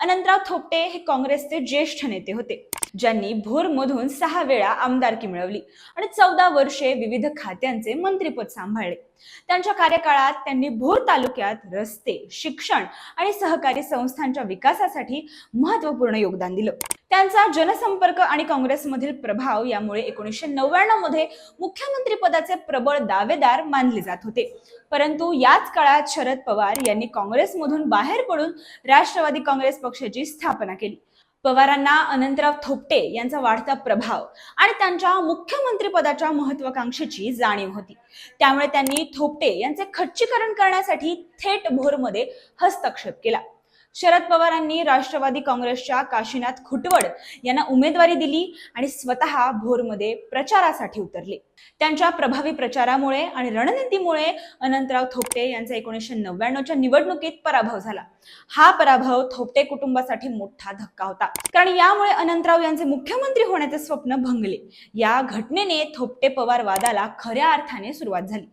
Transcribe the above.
अनंतराव थोपटे हे काँग्रेसचे ज्येष्ठ नेते होते ज्यांनी भोरमधून सहा वेळा आमदारकी मिळवली आणि चौदा वर्षे विविध खात्यांचे मंत्रीपद सांभाळले. त्यांच्या कार्यकाळात त्यांनी भोर तालुक्यात रस्ते शिक्षण आणि सहकारी संस्थांच्या विकासासाठी महत्त्वपूर्ण योगदान दिलं. त्यांचा जनसंपर्क आणि काँग्रेसमधील प्रभाव यामुळे एकोणीसशे नव्याण्णवमध्ये मुख्यमंत्री पदाचे प्रबळ दावेदार मानले जात होते. परंतु याच काळात शरद पवार यांनी काँग्रेसमधून बाहेर पडून राष्ट्रवादी काँग्रेस पक्षाची स्थापना केली. पवारांना अनंतराव थोपटे यांचा वाढता प्रभाव आणि त्यांच्या मुख्यमंत्रीपदाच्या महत्वाकांक्षेची जाणीव होती. त्यामुळे त्यांनी थोपटे यांचे खच्चीकरण करण्यासाठी थेट भोरमध्ये हस्तक्षेप केला. शरद पवारांनी राष्ट्रवादी काँग्रेसच्या काशीनाथ खुटवड यांना उमेदवारी दिली आणि स्वतः भोरमध्ये प्रचारासाठी उतरले. त्यांच्या प्रभावी प्रचारामुळे आणि रणनीतीमुळे अनंतराव थोपटे यांचा एकोणीसशे नव्याण्णवच्या निवडणुकीत पराभव झाला. हा पराभव थोपटे कुटुंबासाठी मोठा धक्का होता. कारण यामुळे अनंतराव यांचे मुख्यमंत्री होण्याचे स्वप्न भंगले. या घटनेने थोपटे पवार वादाला खऱ्या अर्थाने सुरुवात झाली.